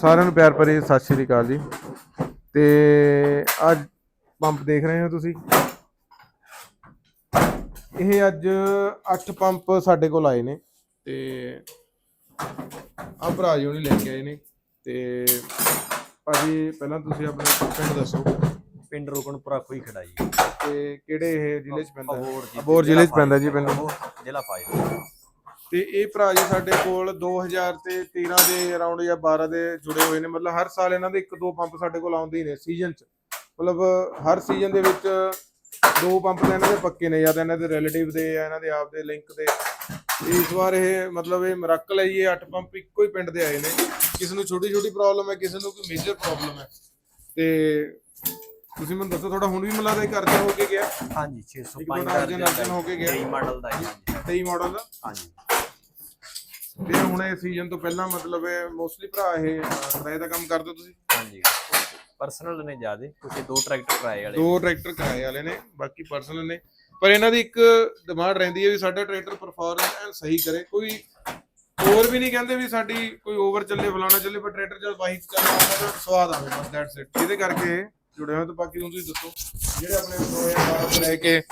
ਸਾਰਿਆਂ ਨੂੰ ਪਿਆਰ ਭਰੀ ਸਤਿ ਸ਼੍ਰੀ ਅਕਾਲ ਜੀ। ਤੇ ਅੱਜ ਪੰਪ ਦੇਖ ਰਹੇ ਹੋ ਤੁਸੀਂ। ਇਹ ਅੱਜ 8 ਪੰਪ ਸਾਡੇ ਕੋਲ ਆਏ ਨੇ ਤੇ ਆ ਭਰਾ ਜੀ ਉਹਨੇ ਲੈ ਕੇ ਆਏ ਨੇ ਤੇ ਭਾਜੀ ਪਹਿਲਾਂ ਤੁਸੀਂ ਆਪਣਾ ਪਿੰਡ ਦੱਸੋ। ਪਿੰਡ ਰੋਕਣਪੁਰਾ ਕੋਈ ਖੜਾ ਜੀ ਤੇ ਕਿਹੜੇ ਇਹ ਜ਼ਿਲ੍ਹੇ 'ਚ ਪੈਂਦਾ? ਹੈ? ਅਬੋਰ ਜੀ ਅਬੋਰ ਜ਼ਿਲ੍ਹੇ 'ਚ ਪੈਂਦਾ ਜੀ ਪਿੰਡ। ਜ਼ਿਲ੍ਹਾ ਫਾਜ਼ਿਲਕਾ। ਤੇ ਇਹ ਭਰਾ ਜੀ ਸਾਡੇ ਕੋਲ 2000 ਤੇ 13 ਦੇ ਅਰਾਊਂਡ ਜਾਂ 12 ਦੇ ਜੁੜੇ ਹੋਏ ਨੇ। ਮਤਲਬ ਹਰ ਸਾਲ ਇਹਨਾਂ ਦੇ ਇੱਕ ਦੋ ਪੰਪ ਸਾਡੇ ਕੋਲ ਆਉਂਦੇ ਹੀ ਨੇ ਸੀਜ਼ਨ 'ਚ। ਮਤਲਬ ਹਰ ਸੀਜ਼ਨ ਦੇ ਵਿੱਚ ਦੋ ਪੰਪ ਤਾਂ ਇਹਨਾਂ ਦੇ ਪੱਕੇ ਨੇ, ਜਾਂ ਤਾਂ ਇਹਨਾਂ ਦੇ ਰਿਲੇਟਿਵ ਦੇ ਜਾਂ ਇਹਨਾਂ ਦੇ ਆਪ ਦੇ ਲਿੰਕ ਦੇ। ਇਸ ਵਾਰ ਇਹ ਮਤਲਬ ਇਹ ਮਰਕਲ ਹੈ ਇਹ ਅੱਠ ਪੰਪ ਇੱਕੋ ਹੀ ਪਿੰਡ ਦੇ ਆਏ ਨੇ। ਕਿਸੇ ਨੂੰ ਛੋਟੀ ਛੋਟੀ ਪ੍ਰੋਬਲਮ ਹੈ, ਕਿਸੇ ਨੂੰ ਕੋਈ ਮੇਜਰ ਪ੍ਰੋਬਲਮ ਹੈ। ਤੇ ਤੁਸੀਂ ਮੈਨੂੰ ਦੱਸੋ ਥੋੜਾ ਹੁਣ ਵੀ ਮਿਲਾ ਦੇ ਕਰਦੇ ਹੋ ਕੇ ਗਿਆ? ਹਾਂਜੀ ਇੱਕ 605 ਤੁਹਾਡਾ ਅਰਜਨ ਹੋ ਕੇ ਗਿਆ। ਮਾਡਲ ਦਾ ਹਾਂਜੀ। 23 ਮਾਡਲ ਦਾ? ਹਾਂਜੀ। ਤੇ ਹੁਣ ਇਹ ਸੀਜ਼ਨ ਤੋਂ ਪਹਿਲਾਂ ਮਤਲਬ ਇਹ ਮੋਸਟਲੀ ਭਰਾ ਇਹ ਅਹ, ਕਿਰਾਏ ਦਾ ਕੰਮ ਕਰਦੇ ਹੋ ਤੁਸੀਂ? ਹਾਂਜੀ। ਪਰਸਨਲ ਨੇ ਜਿਆਦੇ ਕਿਉਂਕਿ ਦੋ ਟਰੈਕਟਰ ਕਿਰਾਏ ਵਾਲੇ ਦੋ ਟਰੈਕਟਰ ਕਿਰਾਏ ਵਾਲੇ ਨੇ ਬਾਕੀ ਪਰਸਨਲ ਨੇ। ਪਰ ਇਹਨਾਂ ਦੀ ਇੱਕ ਡਿਮਾਂਡ ਰਹਿੰਦੀ ਹੈ ਵੀ ਸਾਡਾ ਟਰੈਕਟਰ ਪਰਫਾਰਮੈਂਸ ਐਨ ਸਹੀ ਕਰੇ। ਕੋਈ ਹੋਰ ਵੀ ਨਹੀਂ ਕਹਿੰਦੇ ਵੀ ਸਾਡੀ ਕੋਈ ਓਵਰ ਚੱਲੇ ਫਲਾਣਾ ਚੱਲੇ ਪਰ ਟਰੈਕਟਰ ਜਦ ਬਾਈਕ ਚੱਲਦਾ ਸਵਾਦ ਆਵੇ ਬਸ ਦੈਟਸ ਇਟ ਇਹਦੇ ਕਰਕੇ ਜੁੜੇ ਹੋਏ ਤਾਂ ਬਾਕੀ ਹੁਣ ਤੁਸੀਂ ਦੱਸੋ। ਜਿਹੜੇ ਆਪਣੇ 2012 ਤੋਂ ਲੈ ਕੇ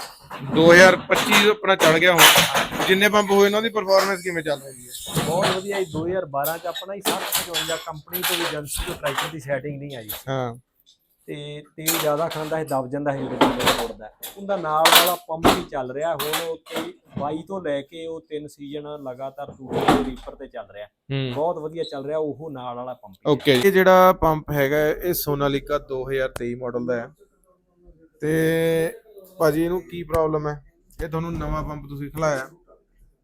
2025 ਆਪਣਾ ਚੱਲ ਗਿਆ ਹੁਣ ਜਿੰਨੇ ਪੰਪ ਹੋਏ ਉਹਨਾਂ ਦੀ ਪਰਫਾਰਮੈਂਸ ਕਿਵੇਂ ਚੱਲ ਰਹੀ ਹੈ? ਬਹੁਤ ਵਧੀਆ ਜੀ 2012 ਚ ਆਪਣਾ ਹੀ 755 ਕੰਪਨੀ ਤੋਂ ਵੀ ਏਜੰਸੀ ਤੋਂ ਟਰੈਕਟਰ ਦੀ ਸੈਟਿੰਗ ਨਹੀਂ ਆਈ। ਹਾਂ। ਤੇ ਤੇਲ ਜ਼ਿਆਦਾ ਖਾਂਦਾ ਹੈ ਦਬ ਜਾਂਦਾ ਹੈ ਜਦੋਂ ਤੋੜਦਾ। ਹੈ। ਉਹਦਾ ਨਾਲ ਵਾਲਾ ਪੰਪ ਵੀ ਚੱਲ ਰਿਹਾ ਹੁਣ ਉਹ ਤੇ 22 ਤੋਂ ਲੈ ਕੇ ਉਹ ਤਿੰਨ ਸੀਜ਼ਨ ਲਗਾਤਾਰ ਦੂਜੇ ਰੀਪਰ ਤੇ ਚੱਲ ਰਿਹਾ। ਹੂੰ। ਬਹੁਤ ਵਧੀਆ ਚੱਲ ਰਿਹਾ ਉਹ ਨਾਲ ਵਾਲਾ ਪੰਪ ਹੀ ਹੈ। ਓਕੇ ਇਹ ਜਿਹੜਾ ਪੰਪ ਹੈਗਾ ਹੈ, ਇਹ ਸੋਨਾਲੀਕਾ 2023 ਮਾਡਲ ਦਾ ਹੈ। ਤੇ ਭਾਜੀ ਇਹਨੂੰ ਕੀ ਪ੍ਰੋਬਲਮ ਹੈ? ਇਹ ਤੁਹਾਨੂੰ ਨਵਾਂ ਪੰਪ ਤੁਸੀਂ ਖਲਾਇਆ।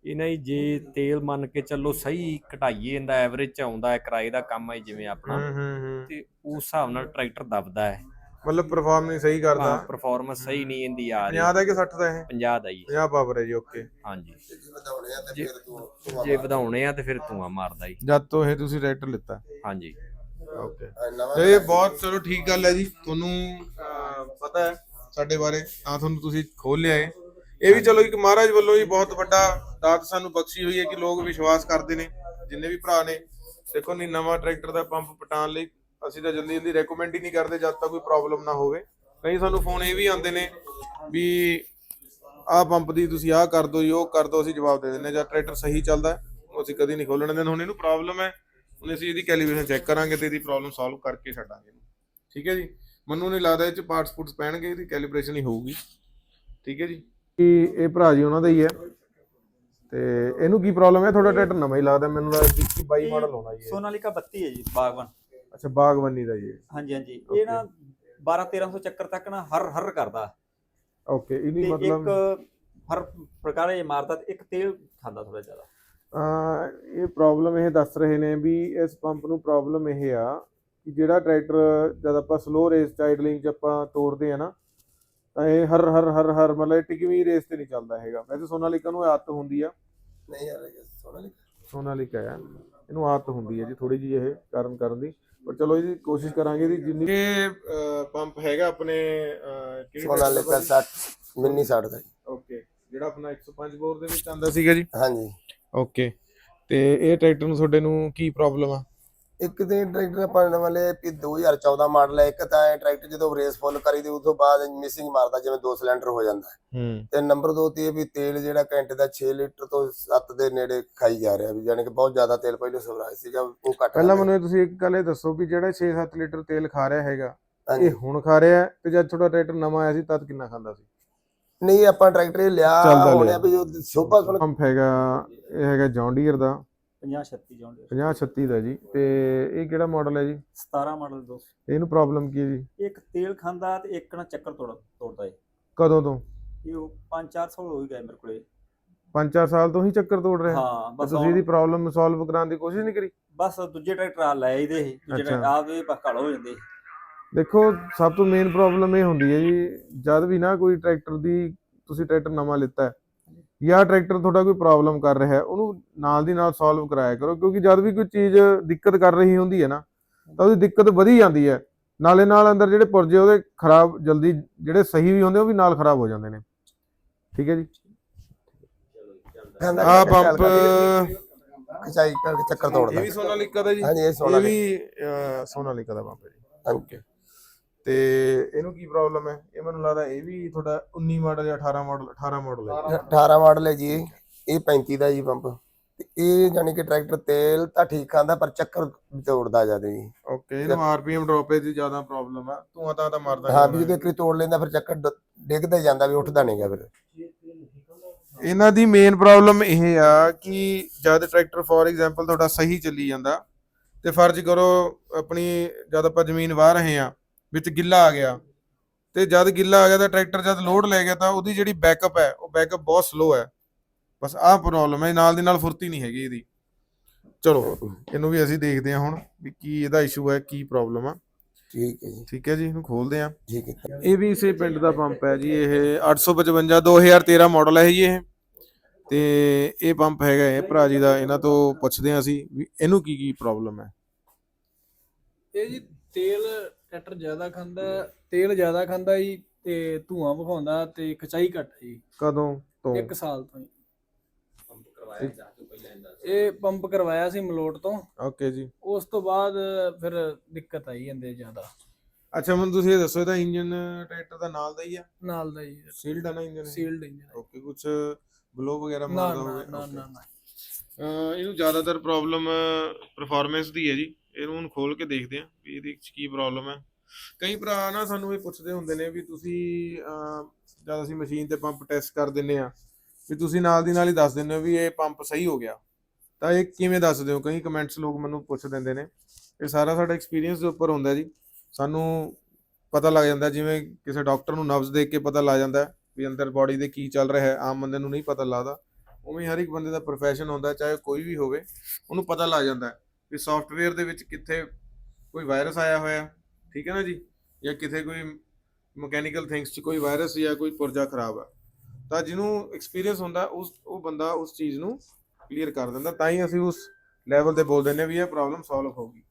ਇਹਨਾਂ ਹੀ ਜੇ ਤੇਲ ਮੰਨ ਕੇ ਚੱਲੋ ਸਹੀ ਘਟਾਈਏ ਇਹਦਾ ਐਵਰੇਜ ਚ ਆਉਂਦਾ ਹੈ ਕਿਰਾਏ ਦਾ ਕੰਮ ਹੈ ਜਿਵੇਂ ਆਪਣਾ ਹੂੰ ਹੂੰ ਹੂੰ। ਤੇ ਉਸ ਹਿਸਾਬ ਨਾਲ ਟਰੈਕਟਰ ਦਬਦਾ ਹੈ। ਮਤਲਬ ਪਰਫਾਰਮ ਨਹੀਂ ਸਹੀ ਕਰਦਾ। ਪਰਫਾਰਮੈਂਸ ਸਹੀ ਨਹੀਂ ਇਹਦੀ ਆ ਰਹੀ। 50 ਦਾ ਕਿ 60 ਦਾ ਇਹ? 50 ਦਾ ਜੀ। 50 ਪਾਵਰ ਹੈ ਜੀ ਓਕੇ ਹਾਂਜੀ। ਜੇ ਵਧਾਉਣੇ ਆ ਤੇ ਫਿਰ ਧੂਆਂ ਮਾਰਦਾ। ਜੀ। ਜਦ ਤੋਂ ਇਹ ਤੁਸੀਂ ਟਰੈਕਟਰ ਲਿੱਤਾ। ਹਾਂਜੀ। ਓਕੇ ਇਹ ਬਹੁਤ ਚਲੋ ਠੀਕ ਗੱਲ ਹੈ ਜੀ। ਤੁਹਾਨੂੰ ਪਤਾ ਹੈ ਸਾਡੇ ਬਾਰੇ। ਤਾਂ ਤੁਹਾਨੂੰ ਤੁਸੀਂ ਖੋਲ ਲਿਆ ਹੈ ਇਹ ਵੀ ਚਲੋ ਇੱਕ ਮਹਾਰਾਜ ਵੱਲੋਂ ਹੀ ਬਹੁਤ ਵੱਡਾ ਦਾਤ ਸਾਨੂੰ ਬਖਸ਼ੀ ਹੋਈ ਹੈ ਕਿ ਲੋਕ ਵਿਸ਼ਵਾਸ ਕਰਦੇ ਨੇ, ਜਿੰਨੇ ਵੀ ਭਰਾ ਨੇ। ਦੇਖੋ, ਨਹੀਂ, ਨਵਾਂ ਟਰੈਕਟਰ ਦਾ ਪੰਪ ਪਟਾਉਣ ਲਈ ਅਸੀਂ ਤਾਂ ਜਲਦੀ ਜਲਦੀ ਰეკਮੈਂਡ ਹੀ ਨਹੀਂ ਕਰਦੇ, ਜਦ ਤੱਕ ਕੋਈ ਪ੍ਰੋਬਲਮ ਨਾ ਹੋਵੇ। ਕਈ ਸਾਨੂੰ ਫੋਨ ਇਹ ਵੀ ਆਉਂਦੇ ਨੇ ਵੀ ਆਹ ਪੰਪ ਦੀ ਤੁਸੀਂ ਆਹ ਕਰ ਦਿਓ ਜੀ, ਉਹ ਕਰ ਦਿਓ ਅਸੀਂ ਜਵਾਬ ਦੇ ਦਿੰਦੇ ਹਾਂ। ਜਦ ਟਰੈਕਟਰ ਸਹੀ ਚੱਲਦਾ ਅਸੀਂ ਕਦੀ ਨਹੀਂ ਖੋਲਣ ਦਿੰਦੇ। ਹੁਣ ਇਹਨੂੰ ਪ੍ਰੋਬਲਮ ਹੈ, ਹੁਣ ਅਸੀਂ ਇਹਦੀ ਕੈਲੀਬ੍ਰੇਸ਼ਨ ਚੈੱਕ ਕਰਾਂਗੇ ਤੇ ਇਹਦੀ ਪ੍ਰੋਬਲਮ ਸੋਲਵ ਕਰਕੇ ਛੱਡਾਂਗੇ ਠੀਕ ਹੈ ਜੀ? ਮੈਨੂੰ ਨਹੀਂ ਲੱਗਦਾ ਇਹ ਚ ਪਾਰਟਸ ਪੁੱਟਸ ਪੈਣਗੇ, ਇਹਦੀ ਕੈਲੀਬ੍ਰੇਸ਼ਨ ਹੀ ਹੋਊਗੀ। ਠੀਕ ਹੈ ਜੀ? ਇਹ ਭਰਾ ਜੀ, ਉਹਨਾਂ ਦਾ ਹੀ ਹੈ। ਤੇ ਇਹਨੂੰ ਕੀ ਪ੍ਰੋਬਲਮ ਹੈ? ਤੁਹਾਡਾ ਟਰੈਕਟਰ ਨਵਾਂ ਹੀ ਲੱਗਦਾ ਮੈਨੂੰ ਲੱਗਦਾ ਕਿ 22 ਮਾਡਲ ਹੋਣਾ ਜੀ। ਸੋਨਾਲੀਕਾ 32 ਹੈ ਜੀ ਬਾਗਵਾਨ। ਅੱਛਾ ਬਾਗਬਾਨੀ ਦਾ ਜੀ ਹਾਂਜੀ ਹਾਂਜੀ। ਇਹ ਨਾ 12 1300 ਚੱਕਰ ਤੱਕ ਨਾ ਹਰ ਹਰ ਕਰਦਾ। ਓਕੇ ਇਹਦੀ ਇੱਕ ਮਤਲਬ ਹਰ ਪ੍ਰਕਾਰ ਇਹ ਮਾਰਦਾ ਤੇ ਇੱਕ ਤੇਲ ਖਾਂਦਾ ਥੋੜਾ ਜ਼ਿਆਦਾ। ਅਹ ਇਹ ਪ੍ਰੋਬਲਮ ਇਹ ਦੱਸ ਰਹੇ ਨੇ ਵੀ ਇਸ ਪੰਪ ਨੂੰ ਪ੍ਰੋਬਲਮ ਇਹ ਆ ਕਿ ਜਿਹੜਾ ਟਰੈਕਟਰ ਜਦ ਆਪਾਂ ਸਲੋ ਰੇਸ ਚ ਆਈਡਲਿੰਗ ਚ ਆਪਾਂ ਤੋਰਦੇ ਆ ਨਾ ਤਾਂ ਇਹ ਹਰ ਹਰ ਹਰ ਹਰ ਮਤਲਬ ਟਿਕਵੀਂ ਰੇਸ ਤੇ ਨਹੀਂ ਚੱਲਦਾ ਹੈਗਾ। ਵੈਸੇ ਸੋਨਾਲੀਕਾ ਨੂੰ ਆਦਤ ਹੁੰਦੀ ਆ। ਨਹੀਂ ਯਾਰ ਸੋਨਾਲੀਕਾ। ਸੋਨਾਲੀਕਾ ਆ ਇਹਨੂੰ ਆਦਤ ਹੁੰਦੀ ਹੈ ਜੀ ਥੋੜੀ ਜੀ ਇਹ ਕਰਨ ਕਰਨ ਦੀ। ਪਰ ਚਲੋ ਇਹਦੀ ਕੋਸ਼ਿਸ਼ ਕਰਾਂਗੇ ਇਹਦੀ ਜਿੰਨੀ ਇਹ ਪੰਪ ਹੈਗਾ ਆਪਣੇ ਸੋਨਾਲੀਕਾ 60 ਮਿੰਨੀ 60 ਦਾ ਜੀ। ਓਕੇ ਜਿਹੜਾ ਆਪਣਾ 105 ਬੋਰ ਦੇ ਵਿੱਚ ਆਂਦਾ ਸੀਗਾ ਜੀ? ਹਾਂਜੀ। ਓਕੇ ਤੇ ਇਹ ਟਰੈਕਟਰ ਨੂੰ ਤੁਹਾਡੇ ਨੂੰ ਕੀ ਪ੍ਰੋਬਲਮ ਆ? ਇੱਕ ਤੇ ਟਰੈਕਟਰ ਆਪਾਂ ਵਾਲੇ ਵੀ 2014 ਮਾਡਲ ਹੈ ਇੱਕ ਤਾਂ ਇਹ ਟਰੈਕਟਰ ਜਦੋਂ ਰੇਸ ਫੁੱਲ ਕਰੀ ਦੀ ਉਸ ਤੋਂ ਬਾਅਦ ਮਿਸਿੰਗ ਮਾਰਦਾ ਜਿਵੇਂ ਦੋ ਸਿਲੰਡਰ ਹੋ ਜਾਂਦਾ ਹੈ। ਹੂੰ ਤੇ ਨੰਬਰ 2 ਤੇ ਇਹ ਵੀ ਤੇਲ ਜਿਹੜਾ ਘੰਟੇ ਦਾ 6 ਲੀਟਰ ਤੋਂ 7 ਦੇ ਨੇੜੇ ਖਾਈ ਜਾ ਰਿਹਾ ਵੀ ਯਾਨੀ ਕਿ ਬਹੁਤ ਜ਼ਿਆਦਾ ਤੇਲ ਪਹਿਲੇ ਸਵਰਾਜ ਸੀਗਾ ਉਹ ਘੱਟ ਪਹਿਲਾਂ। ਮੈਨੂੰ ਇਹ ਤੁਸੀਂ ਇੱਕ ਗੱਲ ਇਹ ਦੱਸੋ ਵੀ ਜਿਹੜਾ 6-7 ਲੀਟਰ ਤੇਲ ਖਾ ਰਿਹਾ ਹੈਗਾ ਹਾਂਜੀ। ਇਹ ਹੁਣ ਖਾ ਰਿਹਾ ਹੈ ਤੇ ਜਦ ਤੁਹਾਡਾ ਟਰੈਕਟਰ ਨਵਾਂ ਆਇਆ ਸੀ ਤਦ ਕਿੰਨਾ ਖਾਂਦਾ ਸੀ ਨਹੀਂ ਆਪਾਂ ਟਰੈਕਟਰ ਇਹ ਲਿਆ ਚੱਲਦਾ ਹੋਣਿਆ। ਵੀ ਉਹ ਸ਼ੋਭਾ ਸੁਣ ਪੰਪ ਹੈਗਾ ਇਹ ਹੈਗਾ ਜੌਂਡੀਅਰ ਦਾ 50 36 ਜੌਂਡੇ 5036 ਦਾ ਜੀ। ਤੇ ਇਹ ਕਿਹੜਾ ਮਾਡਲ ਹੈ ਜੀ? 17 ਮਾਡਲ ਦੋ ਇਹਨੂੰ ਪ੍ਰੋਬਲਮ ਕੀ ਹੈ ਜੀ? ਇੱਕ ਤੇਲ ਖਾਂਦਾ ਤੇ ਇੱਕ ਨਾ ਚੱਕਰ ਤੋੜ ਤੋੜਦਾ ਹੈ ਕਦੋਂ ਤੋਂ? ਇਹ ਉਹ 5-400 ਹੋ ਹੀ ਗਏ ਮੇਰੇ ਕੋਲੇ। 5-4 ਸਾਲ ਤੋਂ ਹੀ ਚੱਕਰ ਤੋੜ ਰਿਹਾ? ਹਾਂ ਬਸ ਤੁਸੀਂ ਇਹਦੀ ਪ੍ਰੋਬਲਮ ਸੋਲਵ ਕਰਾਉਣ ਦੀ ਕੋਸ਼ਿਸ਼ ਨਹੀਂ ਕਰੀ? ਬਸ ਦੂਜੇ ਟਰੈਕਟਰ ਆ ਲੈ ਇਹਦੇ ਦੂਜੇ ਇਹ ਬਖਾਲ ਹੋ ਜਾਂਦੇ ਦੇਖੋ ਸਭ ਤੋਂ ਮੇਨ ਪ੍ਰੋਬਲਮ ਇਹ ਹੁੰਦੀ ਹੈ ਜੀ ਜਦ ਵੀ ਨਾ ਕੋਈ ਟਰੈਕਟਰ ਦੀ ਤੁਸੀਂ ਟਰੈਕਟਰ ਨਵਾਂ ਲਿੱਤਾ ਹੈ ਜਾਂ ਟਰੈਕਟਰ ਤੁਹਾਡਾ ਕੋਈ ਪ੍ਰੋਬਲਮ ਕਰ ਰਿਹਾ ਹੈ ਉਹਨੂੰ ਨਾਲ ਦੀ ਨਾਲ ਸੋਲਵ ਕਰਾਇਆ ਕਰੋ ਕਿਉਂਕਿ ਜਦ ਵੀ ਕੋਈ ਚੀਜ਼ ਦਿੱਕਤ ਕਰ ਰਹੀ ਹੁੰਦੀ ਹੈ ਨਾ ਤਾਂ ਉਹਦੀ ਦਿੱਕਤ ਵਧੀ ਜਾਂਦੀ ਹੈ। ਨਾਲੇ ਨਾਲ ਅੰਦਰ ਜਿਹੜੇ ਪੁਰਜੇ ਉਹਦੇ ਖਰਾਬ ਜਲਦੀ ਜਿਹੜੇ ਸਹੀ ਵੀ ਹੁੰਦੇ ਉਹ ਵੀ ਨਾਲ ਖਰਾਬ ਹੋ ਜਾਂਦੇ ਨੇ। ਠੀਕ ਹੈ ਜੀ? ਆ ਪੰਪ ਖਚਾਈ ਕਰਕੇ ਚੱਕਰ ਇਹ ਤੋੜਦਾ ਵੀ ਸੋਨਾਲੀਕਾ ਦਾ ਜੀ। ਹਾਂਜੀ ਇਹ ਇਹ ਸੋਨਾ ਵੀ ਸੋਨਾਲੀਕਾ। ਦਾ ਪੰਪ ਹੈ ਜੀ। ਹਾਂਜੀ ਤੇ ਇਹਨੂੰ ਕੀ ਪ੍ਰੋਬਲਮ ਹੈ? ਇਹ ਮੈਨੂੰ ਲੱਗਦਾ ਇਹ ਵੀ ਤੁਹਾਡਾ 19 ਮਾਡਲ ਜਾਂ 18 ਮਾਡਲ 18 ਮਾਡਲ ਹੈ। 18 ਮਾਡਲ ਹੈ ਜੀ ਇਹ। ਇਹ 35 ਦਾ ਜੀ ਪੰਪ ਤੇ ਇਹ ਜਾਨੀ ਕਿ ਟਰੈਕਟਰ ਤੇਲ ਤਾਂ ਠੀਕ ਖਾਂਦਾ ਪਰ ਚੱਕਰ ਤੋੜਦਾ ਜ਼ਿਆਦਾ ਜੀ। ਓਕੇ ਇਹਨੂੰ ਆਰਪੀਐਮ ਡ੍ਰੌਪੇਜ ਦੀ ਜ਼ਿਆਦਾ ਪ੍ਰੋਬਲਮ ਆ। ਧੂਆਂ ਤਾਂ ਤਾਂ ਮਾਰਦਾ ਹਾਂ ਵੀ ਜਦੋਂ ਇੱਕ ਵਾਰੀ ਤੋੜ ਲੈਂਦਾ ਫਿਰ ਚੱਕਰ ਡਿੱਗਦਾ ਹੀ ਜਾਂਦਾ ਵੀ ਉੱਠਦਾ ਨਹੀਂਗਾ ਫਿਰ। ਇਹਨਾਂ ਦੀ ਮੇਨ ਪ੍ਰੋਬਲਮ ਇਹ ਆ ਕਿ ਜਦ ਟਰੈਕਟਰ ਫੋਰ ਐਗਜ਼ਾਮਪਲ ਤੁਹਾਡਾ ਸਹੀ ਚੱਲੀ ਜਾਂਦਾ ਤੇ ਫਰਜ਼ ਕਰੋ ਆਪਣੀ ਜਦ ਆਪਾਂ ਜ਼ਮੀਨ ਵਾਹ ਰਹੇ ਆ ਵਿੱਚ ਗਿੱਲਾ ਆ ਗਿਆ। ਤੇ ਜਦ ਗਿੱਲਾ ਆ ਗਿਆ ਤਾਂ ਟਰੈਕਟਰ ਜਦ ਲੋਡ ਲੈ ਗਿਆ ਤਾਂ ਉਹਦੀ ਜਿਹੜੀ ਬੈਕਅਪ ਹੈ ਉਹ ਬੈਕਅਪ ਬਹੁਤ ਸਲੋ ਹੈ। ਬਸ ਆਹ ਪ੍ਰੋਬਲਮ ਹੈ ਨਾਲ ਦੀ ਨਾਲ ਫੁਰਤੀ ਨਹੀਂ ਹੈਗੀ ਇਹਦੀ। ਚਲੋ ਇਹਨੂੰ ਵੀ ਅਸੀਂ ਦੇਖਦੇ ਹਾਂ ਹੁਣ ਵੀ ਕੀ ਇਹਦਾ ਇਸ਼ੂ ਹੈ ਕੀ ਪ੍ਰੋਬਲਮ ਆ। ਠੀਕ ਹੈ ਜੀ। ਠੀਕ ਹੈ ਜੀ ਇਹਨੂੰ ਖੋਲਦੇ ਹਾਂ। ਠੀਕ ਹੈ। ਇਹ ਵੀ ਇਸੇ ਪਿੰਡ ਦਾ ਪੰਪ ਹੈ ਜੀ ਇਹ 855 2013 ਮਾਡਲ ਹੈ ਜੀ ਇਹ। ਤੇ ਇਹ ਪੰਪ ਹੈਗਾ ਇਹ ਭਰਾ ਜੀ ਦਾ ਇਹਨਾਂ ਤੋਂ ਪੁੱਛਦੇ ਹਾਂ ਅਸੀਂ ਵੀ ਇਹਨੂੰ ਕੀ ਕੀ ਪ੍ਰੋਬਲਮ ਹੈ। ਇਹ ਜੀ ਤੇਲ ਟਰੈਕਟਰ ਜ਼ਿਆਦਾ ਖਾਂਦਾ ਤੇਲ ਜ਼ਿਆਦਾ ਖਾਂਦਾ ਜੀ ਤੇ ਧੂਆਂ ਵਿਖਾਉਂਦਾ ਤੇ ਖਚਾਈ ਘੱਟ ਜੀ। ਕਦੋਂ ਤੋਂ? ਇੱਕ ਸਾਲ ਤੋਂ ਹੀ ਇਹ ਪੰਪ ਕਰਵਾਇਆ ਸੀ ਮਲੋਟ ਤੋਂ। ਓਕੇ ਜੀ। ਉਸ ਤੋਂ ਬਾਅਦ ਫਿਰ ਦਿੱਕਤ ਆਈ ਜਾਂਦੇ ਜ਼ਿਆਦਾ। ਅੱਛਾ ਮੈਨੂੰ ਤੁਸੀਂ ਇਹ ਦੱਸੋ ਇਹਦਾ ਇੰਜਨ ਟਰੈਕਟਰ ਦਾ ਨਾਲ ਦਾ ਹੀ ਆ? ਨਾਲ ਦਾ ਜੀ। ਸੀਲਡ ਆ ਨਾ ਇੰਜਨ ਸੀਲਡ ਇੰਜਨ ਓਕੇ ਕੁਝ ਗਲੋ ਵਗੈਰਾ ਮਾਰਦਾ ਹੋਵੇ? ਨਾ. ਨਾ ਨਾ। ਇਹਨੂੰ ਜ਼ਿਆਦਾਤਰ ਪ੍ਰੋਬਲਮ ਪਰਫਾਰਮੈਂਸ ਦੀ ਹੈ ਜੀ। ਇਹਨੂੰ ਹੁਣ ਖੋਲ ਕੇ ਦੇਖਦੇ ਹਾਂ ਵੀ ਇਹਦੇ ਵਿੱਚ ਕੀ ਪ੍ਰੋਬਲਮ ਹੈ। ਕਈ ਭਰਾ ਨਾ ਸਾਨੂੰ ਇਹ ਪੁੱਛਦੇ ਹੁੰਦੇ ਨੇ ਵੀ ਤੁਸੀਂ ਜਦ ਅਸੀਂ ਮਸ਼ੀਨ ਤੇ ਪੰਪ ਟੈਸਟ ਕਰ ਦਿੰਨੇ ਆ ਵੀ ਤੁਸੀਂ ਨਾਲ ਦੀ ਨਾਲ ਹੀ ਦੱਸ ਦਿੰਦੇ ਹੋ ਵੀ ਇਹ ਪੰਪ ਸਹੀ ਹੋ ਗਿਆ। ਤਾਂ ਇਹ ਕਿਵੇਂ ਦੱਸਦੇ ਹੋ? ਕਈ ਕਮੈਂਟਸ ਲੋਕ ਮੈਨੂੰ ਪੁੱਛ ਦਿੰਦੇ ਨੇ। ਇਹ ਸਾਰਾ ਸਾਡਾ ਐਕਸਪੀਰੀਅੰਸ ਦੇ ਉੱਪਰ ਹੁੰਦਾ ਜੀ। ਸਾਨੂੰ ਪਤਾ ਲੱਗ ਜਾਂਦਾ, ਜਿਵੇਂ ਕਿਸੇ ਡਾਕਟਰ ਨੂੰ ਨਬਜ਼ ਦੇਖ ਕੇ ਪਤਾ ਲੱਗ ਜਾਂਦਾ ਵੀ ਅੰਦਰ ਬਾਡੀ ਦੇ ਕੀ ਚੱਲ ਰਿਹਾ ਹੈ, ਆਮ ਬੰਦੇ ਨੂੰ ਨਹੀਂ ਪਤਾ ਲੱਗਦਾ। ਉਵੇਂ ਹਰ ਇੱਕ ਬੰਦੇ ਦਾ ਪ੍ਰੋਫੈਸ਼ਨ ਹੁੰਦਾ, ਚਾਹੇ ਕੋਈ ਵੀ ਹੋਵੇ, ਉਹਨੂੰ ਪਤਾ ਲੱਗ ਜਾਂਦਾ ਵੀ ਸੌਫਟਵੇਅਰ ਦੇ ਵਿੱਚ ਕਿੱਥੇ ਕੋਈ ਵਾਇਰਸ ਆਇਆ ਹੋਇਆ ਠੀਕ ਹੈ ਨਾ ਜੀ? ਜਾਂ ਕਿਥੇ ਕੋਈ ਮਕੈਨੀਕਲ ਥਿੰਗਸ 'ਚ ਕੋਈ ਵਾਇਰਸ ਜਾਂ ਕੋਈ ਪੁਰਜਾ ਖਰਾਬ ਹੈ ਤਾਂ ਜਿਹਨੂੰ ਐਕਸਪੀਰੀਅੰਸ ਹੁੰਦਾ ਉਸ ਉਹ ਬੰਦਾ ਉਸ ਚੀਜ਼ ਨੂੰ ਕਲੀਅਰ ਕਰ ਦਿੰਦਾ ਤਾਂ ਹੀ ਅਸੀਂ ਉਸ ਲੈਵਲ ਤੇ ਬੋਲ ਹਾਂ ਵੀ ਇਹ ਪ੍ਰੋਬਲਮ ਸੋਲਵ ਹੋਊਗੀ।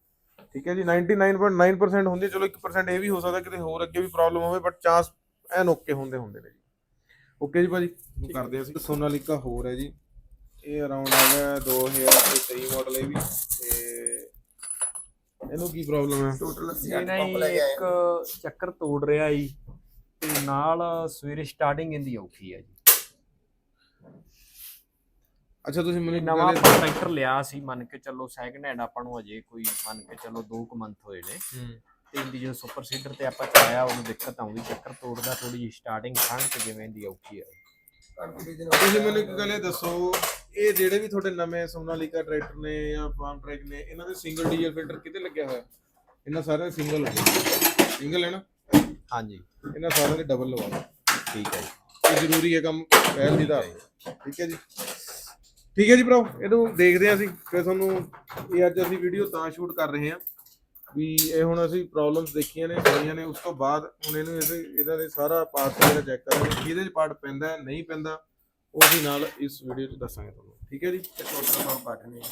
ਠੀਕ ਹੈ ਜੀ? 99.9% ਹੁੰਦੀ ਹੈ, ਚਲੋ 1% ਇਹ ਵੀ ਹੋ ਸਕਦਾ ਕਿਤੇ ਹੋਰ ਅੱਗੇ ਵੀ ਪ੍ਰੋਬਲਮ ਹੋਵੇ ਬਟ ਚਾਂਸ ਐਨ ਓਕੇ ਹੁੰਦੇ ਹੁੰਦੇ ਨੇ ਜੀ। ਓਕੇ ਜੀ ਭਾਜੀ? ਕਰਦੇ ਹਾਂ ਅਸੀਂ। ਸੋਨਾਲੀਕਾ ਹੋਰ ਹੈ ਜੀ। ਇਹ ਅਰਾਊਂਡ ਹੈਗਾ 2023 ਮਾਡਲ ਇਹ ਵੀ ਤੇ ਇਹਨੂੰ ਕੀ ਪ੍ਰੋਬਲਮ ਹੈ ਟੋਟਲ ਅਸੀਂ ਇਹ ਅੱਠ ਨਾ ਪੰਪ ਲੈ ਜੀ ਕੇ ਆਏ ਇੱਕ ਚੱਕਰ ਤੋੜ ਰਿਹਾ ਜੀ ਤੇ ਨਾਲ ਸਵੇਰੇ ਸਟਾਰਟਿੰਗ ਇਹਦੀ ਔਖੀ ਹੈ ਜੀ। ਅੱਛਾ ਤੁਸੀਂ ਮੈਨੂੰ ਇੱਕ ਨਵਾਂ ਗੱਲ ਟਰੈਕਟਰ ਲਿਆ ਸੀ ਮੰਨ ਕੇ ਚੱਲੋ ਸੈਕਿੰਡ ਹੈਂਡ ਆਪਾਂ ਨੂੰ ਅਜੇ ਕੋਈ ਮੰਨ ਕੇ ਚੱਲੋ 2 ਕੁ ਮੰਥ ਹੋਏ ਨੇ। ਹੂੰ। ਤੇ ਇਹਦੀ ਜਦੋਂ ਸੁਪਰ ਸੀਡਰ ਤੇ ਆਪਾਂ ਚਲਾਇਆ ਉਹਨੂੰ ਦਿੱਕਤ ਆਉਂਦੀ ਚੱਕਰ ਤੋੜਦਾ ਥੋੜੀ ਜਿਹੀ ਸਟਾਰਟਿੰਗ ਖੰਡ ਤੇ ਜਿਵੇਂ ਦੀ ਔਖੀ ਹੈ ਤੁਸੀਂ ਮੈਨੂੰ ਇੱਕ ਗੱਲ ਇਹ ਦੱਸੋ ਇਹ ਜਿਹੜੇ ਵੀ ਤੁਹਾਡੇ ਨਵੇਂ ਸੋਨਾਲੀਕਾ ਟਰੈਕਟਰ ਨੇ ਜਾਂ ਫਾਰਮ ਟਰੈਕ ਨੇ ਇਹਨਾਂ ਦੇ ਸਿੰਗਲ ਡੀਜ਼ਲ ਫਿਲਟਰ ਕਿਤੇ ਲੱਗਿਆ ਹੋਇਆ? ਇਹਨਾਂ ਸਾਰਿਆਂ ਦੇ ਸਿੰਗਲ ਸਿੰਗਲ ਹੈ ਨਾ? ਹਾਂਜੀ। ਇਹਨਾਂ ਸਾਰਿਆਂ ਦੇ ਡਬਲ ਲਵਾ ਲਓ। ਠੀਕ ਹੈ ਜੀ। ਇਹ ਜ਼ਰੂਰੀ ਹੈ ਕੰਮ ਪਹਿਲ ਦੀ ਦਾ ਠੀਕ ਹੈ ਜੀ। ਠੀਕ ਹੈ ਜੀ ਭਰਾ ਇਹਨੂੰ ਦੇਖਦੇ ਹਾਂ ਅਸੀਂ। ਫਿਰ ਤੁਹਾਨੂੰ ਇਹ ਅੱਜ ਅਸੀਂ ਵੀਡੀਓ ਤਾਂ ਸ਼ੂਟ ਕਰ ਰਹੇ ਹਾਂ। ਵੀ ਇਹ ਹੁਣ ਅਸੀਂ ਪ੍ਰੋਬਲਮਸ ਦੇਖੀਆਂ ਨੇ ਹੋਈਆਂ ਨੇ ਉਸ ਤੋਂ ਬਾਅਦ ਹੁਣ ਇਹਨੂੰ ਇਹਦੇ ਇਹਦਾ ਦੇ ਸਾਰਾ ਪਾਰਟ ਜਿਹੜਾ ਚੈੱਕ ਕਰਾਂਗੇ ਕਿਹਦੇ ਚ ਪਾਰਟ ਪੈਂਦਾ ਹੈ, ਨਹੀਂ ਪੈਂਦਾ ਉਹ ਅਸੀਂ ਨਾਲ ਇਸ ਵੀਡੀਓ 'ਚ ਦੱਸਾਂਗੇ ਤੁਹਾਨੂੰ। ਠੀਕ ਹੈ ਜੀ? ਟੋਟਲ ਪੰਪ ਅੱਠ